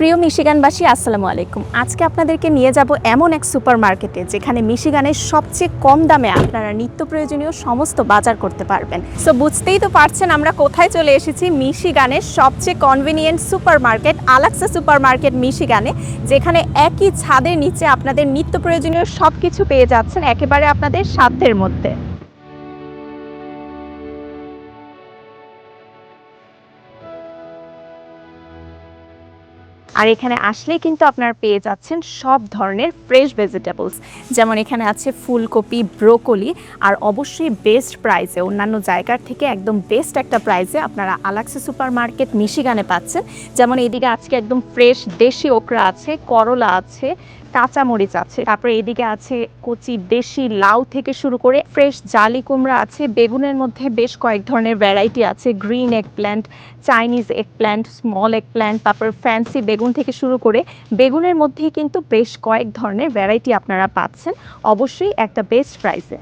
প্রিয় মিশিগানবাসী, আসসালামু আলাইকুম। আজকে আপনাদেরকে নিয়ে যাব এমন এক সুপার মার্কেটে যেখানে মিশিগানের সবচেয়ে কম দামে আপনারা নিত্য প্রয়োজনীয় সমস্ত বাজার করতে পারবেন। সো বুঝতেই তো পারছেন আমরা কোথায় চলে এসেছি, মিশিগানের সবচেয়ে কনভিনিয়েন্ট সুপার মার্কেট আলাক্সা সুপার মার্কেট মিশিগানে, যেখানে একই ছাদের নিচে আপনাদের নিত্য প্রয়োজনীয় সব কিছু পেয়ে যাচ্ছেন, একেবারে আপনাদের সাধ্যের মধ্যে। আর এখানে আসলে কিন্তু আপনার পেয়ে যাচ্ছেন সব ধরনের ফ্রেশ ভেজিটেবলস যেমন এখানে আছে ফুলকপি ব্রোকলি আর অবশ্যই বেস্ট প্রাইসে অন্যান্য জায়গার থেকে একদম বেস্ট একটা প্রাইসে আপনারা আলাক্সি সুপার মার্কেট মিশিগানে পাচ্ছেন। যেমন এদিকে আজকে একদম ফ্রেশ দেশি ওকরা আছে, করলা আছে কাঁচামরিচ আছে। তারপরে এদিকে আছে কচি দেশি লাউ থেকে শুরু করে ফ্রেশ জালি কুমড়া আছে। বেগুনের মধ্যে বেশ কয়েক ধরনের ভ্যারাইটি আছে। Green eggplant Chinese eggplant small eggplant তারপর ফ্যান্সি বেগুন থেকে শুরু করে বেগুনের মধ্যেই কিন্তু বেশ কয়েক ধরনের ভ্যারাইটি আপনারা পাচ্ছেন। অবশ্যই একটা বেস্ট প্রাইসে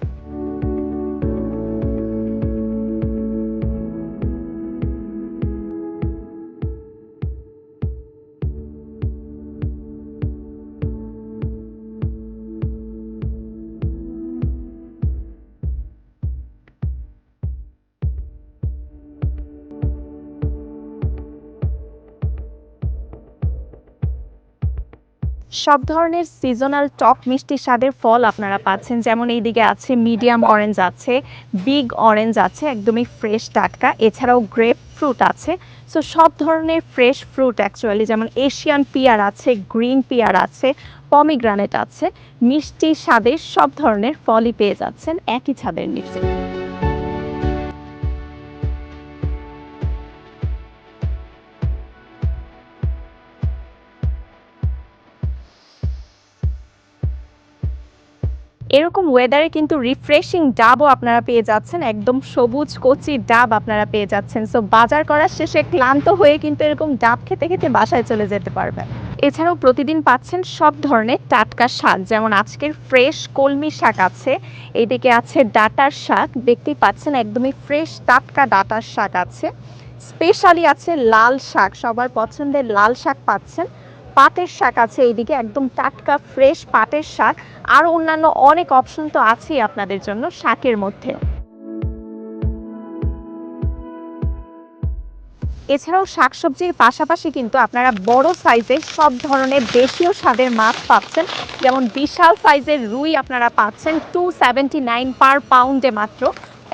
সব ধরনের সিজনাল টক মিষ্টি স্বাদের ফল আপনারা পাচ্ছেন। যেমন এইদিকে আছে মিডিয়াম অরেঞ্জ আছে বিগ অরেঞ্জ আছে, একদমই ফ্রেশ টাটকা। এছাড়াও গ্রেপ ফ্রুট আছে। সো সব ধরনের ফ্রেশ ফ্রুট অ্যাকচুয়ালি যেমন এশিয়ান পিয়ার আছে গ্রিন পিয়ার আছে পমিগ্রানেট আছে, মিষ্টি স্বাদের সব ধরনের ফলই পেয়ে যাচ্ছেন একই ছাদের নিচে। এরকম ওয়েদারে কিন্তু রিফ্রেশিং ডাবও আপনারা পেয়ে যাচ্ছেন, একদম সবুজ কচি ডাব আপনারা পেয়ে যাচ্ছেন। সো বাজার করার শেষে ক্লান্ত হয়ে কিন্তু এরকম ডাব খেতে খেতে বাসায় চলে যেতে পারবেন। এছাড়াও প্রতিদিন পাচ্ছেন সব ধরনের টাটকা শাক, যেমন আজকের ফ্রেশ কলমি শাক আছে এইদিকে আছে ডাটার শাক, দেখতেই পাচ্ছেন একদমই ফ্রেশ টাটকা ডাটার শাক আছে। স্পেশালি আছে লাল শাক, সবার পছন্দের লাল শাক পাচ্ছেন। পাটের শাক আছে এইদিকে, একদম টাটকা ফ্রেশ পাটের শাক। আর অন্যান্য অনেক অপশন তো আছেই আপনাদের জন্য শাকের মধ্যে। এছাড়াও শাকসবজির পাশাপাশি কিন্তু আপনারা বড় সাইজের সব ধরনের দেশীয় স্বাদের মাছ পাচ্ছেন। যেমন বিশাল সাইজের রুই আপনারা পাচ্ছেন টু সেভেন্টি নাইন পার পাউন্ডে মাত্র।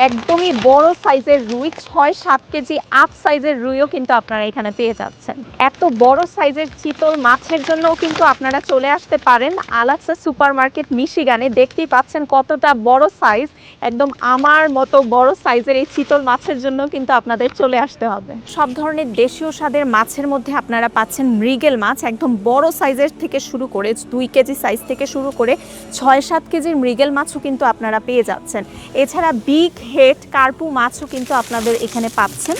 একদমই বড় সাইজের রুই, ছয়, সাত কেজি আপ সাইজের রুইও কিন্তু আপনারা এখানে পেয়ে যাচ্ছেন। এত বড় সাইজের চিতল মাছের জন্যও কিন্তু আপনারা চলে আসতে পারেন আলাক্সা সুপার মার্কেট মিশিগানে। দেখতেই পাচ্ছেন কতটা বড় সাইজ, একদম আমার মতো বড় সাইজের এই চিতল মাছের জন্য কিন্তু আপনাদের চলে আসতে হবে। সব ধরনের দেশীয় স্বাদের মাছের মধ্যে আপনারা পাচ্ছেন মৃগেল মাছ, একদম বড় সাইজের থেকে শুরু করে, দুই কেজি সাইজ থেকে শুরু করে, ছয়, সাত কেজির মৃগেল মাছও কিন্তু আপনারা পেয়ে যাচ্ছেন। এছাড়া বিগ হেড কার্পু মাছও কিন্তু আপনাদের এখানে পাচ্ছেন।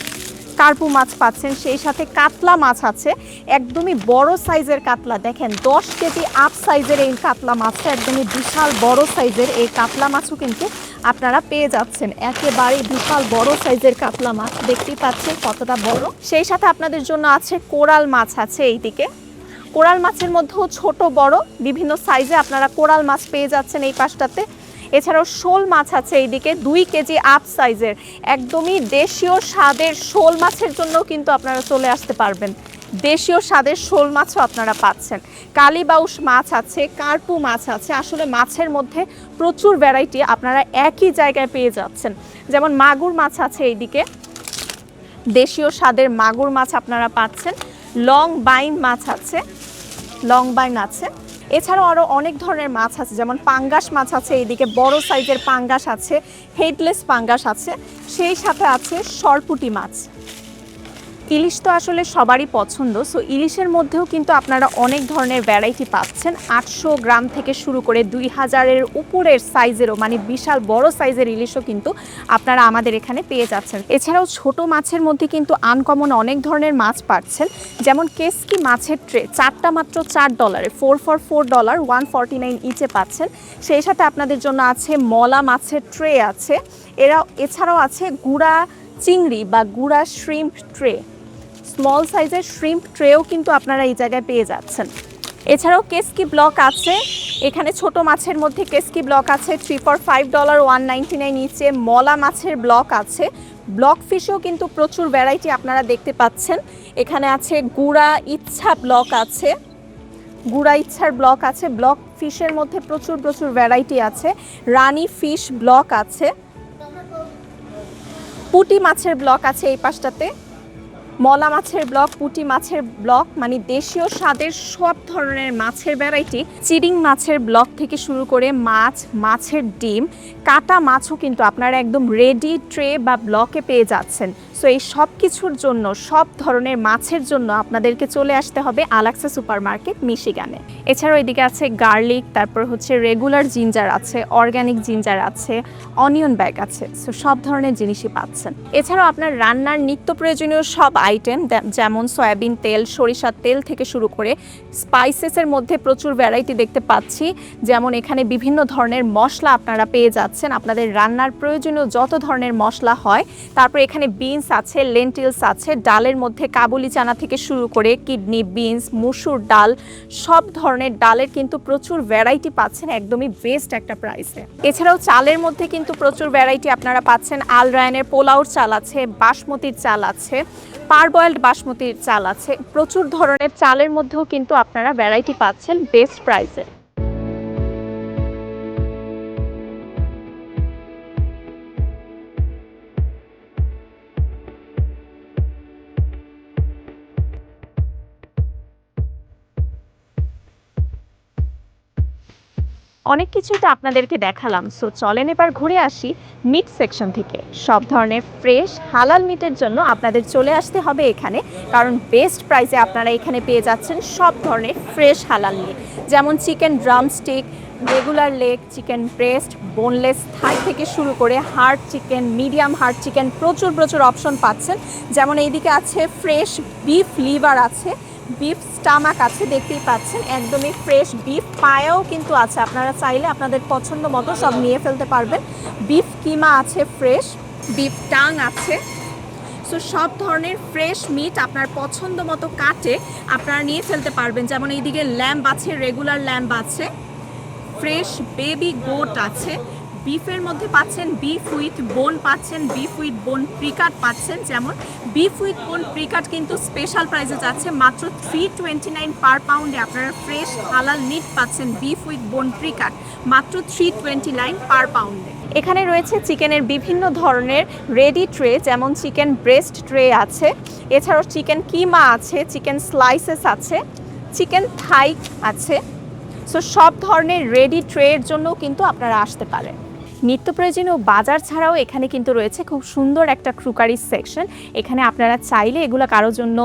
কার্পু মাছ পাচ্ছেন, সেই সাথে কাতলা মাছ আছে। একদমই বড় সাইজের কাতলা। দেখেন, দশ কেজি আপ সাইজের এই কাতলা মাছটা একদমই বিশাল বড় সাইজের এই কাতলা মাছও কিন্তু আপনারা পেয়ে যাচ্ছেন। একেবারে বিশাল বড় সাইজের কাতলা মাছ দেখতেই পাচ্ছেন কতটা বড়। সেই সাথে আপনাদের জন্য আছে কোরাল মাছ আছে এইদিকে। কোরাল মাছের মধ্যেও ছোট বড়, বিভিন্ন সাইজে আপনারা কোরাল মাছ পেয়ে যাচ্ছেন এই পাশটাতে। এছাড়াও শোল মাছ আছে এইদিকে, দুই কেজি আপ সাইজের। একদমই দেশীয় স্বাদের শোল মাছের জন্য কিন্তু আপনারা চলে আসতে পারবেন। দেশীয় স্বাদের শোল মাছও আপনারা পাচ্ছেন। কালীবাউস মাছ আছে, কার্পু মাছ আছে। আসলে মাছের মধ্যে প্রচুর ভ্যারাইটি আপনারা একই জায়গায় পেয়ে যাচ্ছেন। যেমন মাগুর মাছ আছে এইদিকে। দেশীয় স্বাদের মাগুর মাছ আপনারা পাচ্ছেন। লং বাইন মাছ আছে। লং বাইন আছে। এছাড়াও আরও অনেক ধরনের মাছ আছে, যেমন পাঙ্গাস মাছ আছে, এইদিকে বড় সাইজের পাঙ্গাস আছে হেডলেস পাঙ্গাস আছে, সেই সাথে আছে সরপুটি মাছ। ইলিশ তো আসলে সবারই পছন্দ সো ইলিশের মধ্যেও কিন্তু আপনারা অনেক ধরনের ভ্যারাইটি পাচ্ছেন। আটশো গ্রাম থেকে শুরু করে দুই হাজারের উপরের সাইজেরও মানে বিশাল বড় সাইজের ইলিশও কিন্তু আপনারা আমাদের এখানে পেয়ে যাচ্ছেন। এছাড়াও ছোট মাছের মধ্যে কিন্তু আনকমন অনেক ধরনের মাছ পাচ্ছেন, যেমন কেসকি মাছের ট্রে চারটা মাত্র চার ডলারে four for four dollar one forty nine ইচে পাচ্ছেন। সেই সাথে আপনাদের জন্য আছে মলা মাছের ট্রে আছে। এরা, এছাড়াও আছে গুড়া চিংড়ি বা গুড়া শ্রিম্প ট্রে স্মল সাইজের শ্রিম্প ট্রেও কিন্তু আপনারা এই জায়গায় পেয়ে যাচ্ছেন। এছাড়াও কেসকি ব্লক আছে। এখানে ছোট মাছের মধ্যে কেসকি ব্লক আছে। Three for five dollar one ninety nine নিচে মলা মাছের ব্লক আছে। ব্লক ফিশেও কিন্তু প্রচুর ভ্যারাইটি আপনারা দেখতে পাচ্ছেন। এখানে আছে গুড়া ইচ্ছা ব্লক আছে। গুড়া ইচ্ছার ব্লক আছে। ব্লক ফিশের মধ্যে প্রচুর প্রচুর ভ্যারাইটি আছে। রানি ফিশ ব্লক আছে। পুটি মাছের ব্লক আছে এই পাশটাতে। মলা মাছের ব্লক, পুটি মাছের ব্লক মানে দেশীয় স্বাদের সব ধরনের মাছের ভ্যারাইটি চিরিং মাছের ব্লক থেকে শুরু করে মাছ, মাছের ডিম, কাটা মাছও কিন্তু আপনারা একদম রেডি ট্রে বা ব্লকে পেয়ে যাচ্ছেন। সো এই সব কিছুর জন্য, সব ধরনের মাছের জন্য আপনাদেরকে চলে আসতে হবে আলাক্সা সুপার মার্কেট মিশিগানে। এছাড়াও এদিকে আছে গার্লিক, তারপর হচ্ছে রেগুলার জিঞ্জার আছে অর্গানিক জিঞ্জার আছে অনিয়ন ব্যাগ আছে। সো সব ধরনের জিনিসই পাচ্ছেন। এছাড়াও আপনার রান্নার নিত্য প্রয়োজনীয় সব আইটেম যেমন সয়াবিন তেল, সরিষার তেল থেকে শুরু করে স্পাইসেসের মধ্যে প্রচুর ভ্যারাইটি দেখতে পাচ্ছি। যেমন এখানে বিভিন্ন ধরনের মশলা আপনারা পেয়ে যাচ্ছেন। আপনাদের রান্নার প্রয়োজনীয় যত ধরনের মশলা হয়, তারপর এখানে বিনস আছে লেন্টিলস আছে, ডালের মধ্যে কাবুলি চানা থেকে শুরু করে কিডনি বিনস মুসুর ডাল, সব ধরনের ডালের কিন্তু প্রচুর ভ্যারাইটি পাচ্ছেন, একদমই বেস্ট একটা প্রাইসে এছাড়াও চালের মধ্যে কিন্তু প্রচুর ভ্যারাইটি আপনারা পাচ্ছেন। আল আলরায়নের পোলাওর চাল আছে, বাসমতির চাল আছে। পারবয়েলড বাসমতির চাল আছে। প্রচুর ধরনের চালের মধ্যেও কিন্তু আপনারা ভ্যারাইটি পাচ্ছেন বেস্ট প্রাইসে অনেক কিছুই তো আপনাদেরকে দেখালাম। সো চলেন এবার ঘুরে আসি মিট সেকশন থেকে। সব ধরনের ফ্রেশ হালাল মিটের জন্য আপনাদের চলে আসতে হবে এখানে। কারণ বেস্ট প্রাইসে আপনারা এখানে পেয়ে যাচ্ছেন সব ধরনের ফ্রেশ হালাল মিট যেমন chicken drumstick regular leg chicken breast boneless thigh থেকে শুরু করে hard chicken medium hard chicken প্রচুর প্রচুর অপশন পাচ্ছেন। যেমন এইদিকে আছে ফ্রেশ বিফ লিভার আছে। বিফ স্টামাক আছে, দেখতেই পাচ্ছেন। একদমই ফ্রেশ বিফ। পায়াও কিন্তু আছে। আপনারা চাইলে আপনাদের পছন্দ মতো সব নিয়ে ফেলতে পারবেন। বিফ কিমা আছে ফ্রেশ বিফ টাং আছে। সো সব ধরনের ফ্রেশ মিট আপনার পছন্দ মতো কাটে, আপনারা নিয়ে ফেলতে পারবেন। যেমন এইদিকে ল্যাম্প আছে রেগুলার ল্যাম্প আছে। ফ্রেশ বেবি গোট আছে। বিফের মধ্যে পাচ্ছেন বিফ উইথ বোন, পাচ্ছেন বিফ উইথ বোন প্রিকাট, পাচ্ছেন যেমন বিফ উইথ বোন প্রিকাট কিন্তু স্পেশাল প্রাইসে যাচ্ছে, মাত্র থ্রি টোয়েন্টি নাইন পার পাউন্ডে আপনারা ফ্রেশ হালাল মিট পাচ্ছেন বিফ উইথ বোন প্রিকাট, মাত্র থ্রি টোয়েন্টি নাইন পার পাউন্ডে এখানে রয়েছে চিকেনের বিভিন্ন ধরনের রেডি ট্রে যেমন চিকেন ব্রেস্ট ট্রে আছে, এছাড়াও চিকেন কিমা আছে চিকেন স্লাইসেস আছে চিকেন থাই আছে। সো সব ধরনের রেডি ট্রের জন্যও কিন্তু আপনারা আসতে পারেন। নিত্য প্রয়োজনীয় বাজার ছাড়াও এখানে কিন্তু রয়েছে খুব সুন্দর একটা ক্রুকারি সেকশন। এখানে আপনারা চাইলে এগুলো কারোর জন্য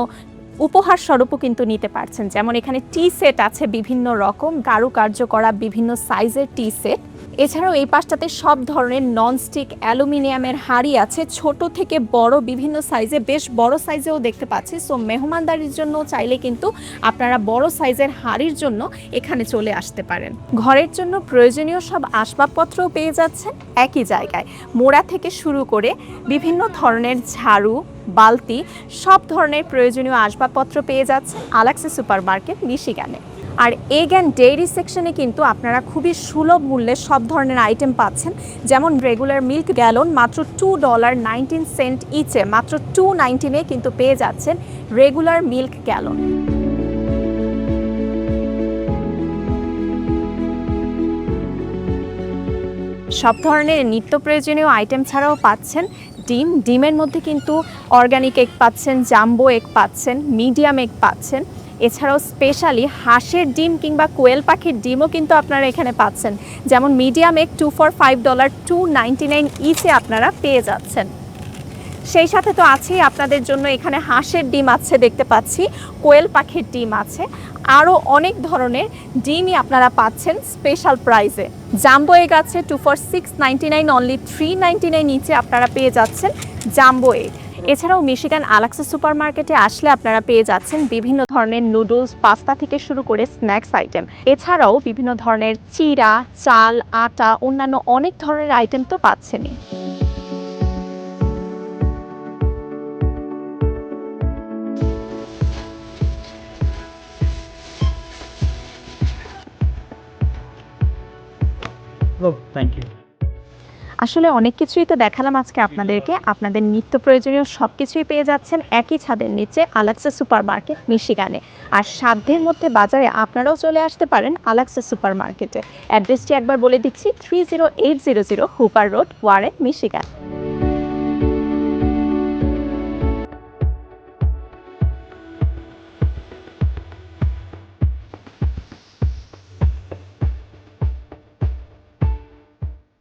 উপহার স্বরূপও কিন্তু নিতে পারছেন। যেমন এখানে টি সেট আছে বিভিন্ন রকম, কারুকার্য করা বিভিন্ন সাইজের টি সেট। এছাড়াও এই পাশটাতে সব ধরনের ননস্টিক অ্যালুমিনিয়ামের হাঁড়ি আছে। ছোট থেকে বড় বিভিন্ন সাইজে বেশ বড় সাইজেও দেখতে পাচ্ছি। সো মেহমানদারির জন্য চাইলে কিন্তু আপনারা বড় সাইজের হাঁড়ির জন্য এখানে চলে আসতে পারেন। ঘরের জন্য প্রয়োজনীয় সব আসবাবপত্রও পেয়ে যাচ্ছেন একই জায়গায়। মোড়া থেকে শুরু করে বিভিন্ন ধরনের ঝাড়ু, বালতি, সব ধরনের প্রয়োজনীয় আসবাবপত্র পেয়ে যাচ্ছে আলাক্সি সুপার মার্কেট মিশিগানে। আর এগ অ্যান্ড ডেইরি সেকশনে কিন্তু আপনারা খুবই সুলভ মূল্যে সব ধরনের আইটেম পাচ্ছেন। যেমন রেগুলার মিল্ক গ্যালন মাত্র টু ডলার নাইনটিন সেন্ট ইচে মাত্র টু নাইনটিনে কিন্তু পেয়ে যাচ্ছেন রেগুলার মিল্ক গ্যালন সব ধরনের নিত্য প্রয়োজনীয় আইটেম ছাড়াও পাচ্ছেন ডিম। ডিমের মধ্যে কিন্তু অর্গানিক এগ পাচ্ছেন জাম্বো এগ পাচ্ছেন মিডিয়াম এগ পাচ্ছেন। এছাড়াও স্পেশালি হাঁসের ডিম কিংবা কোয়েল পাখির ডিমও কিন্তু আপনারা এখানে পাচ্ছেন। যেমন medium egg two for five dollar two ninety nine ইচে আপনারা পেয়ে যাচ্ছেন। সেই সাথে তো আছেই আপনাদের জন্য এখানে হাঁসের ডিম আছে দেখতে পাচ্ছি, কোয়েল পাখির ডিম আছে। আরও অনেক ধরনের ডিমই আপনারা পাচ্ছেন স্পেশাল প্রাইজে জাম্বো এগ আছে two for six ninety nine only three ninety nine নিচে আপনারা পেয়ে যাচ্ছেন জাম্বো এগ এছাড়াও মিশিগান আলাক্সা সুপার মার্কেটে আসলে আপনারা পেয়ে যাচ্ছেন বিভিন্ন ধরনের নুডলস পাস্তা থেকে শুরু করে স্ন্যাক্স আইটেম। এছাড়াও বিভিন্ন ধরনের চিরা চাল আটা অন্যান্য অনেক ধরনের আইটেম তো পাচ্ছেনই। Oh, thank you. আসলে অনেক কিছুই তো দেখালাম আজকে আপনাদেরকে। আপনাদের নিত্য প্রয়োজনীয় সব কিছুই পেয়ে যাচ্ছেন একই ছাদের নিচে আলাক্সা সুপার মার্কেট মিশিগানে। আর সাধ্যের মধ্যে বাজারে আপনারাও চলে আসতে পারেন আলাক্সা সুপার মার্কেটে অ্যাড্রেসটি একবার বলে দিচ্ছি, three zero eight zero zero Hooper road, Warren, Michigan.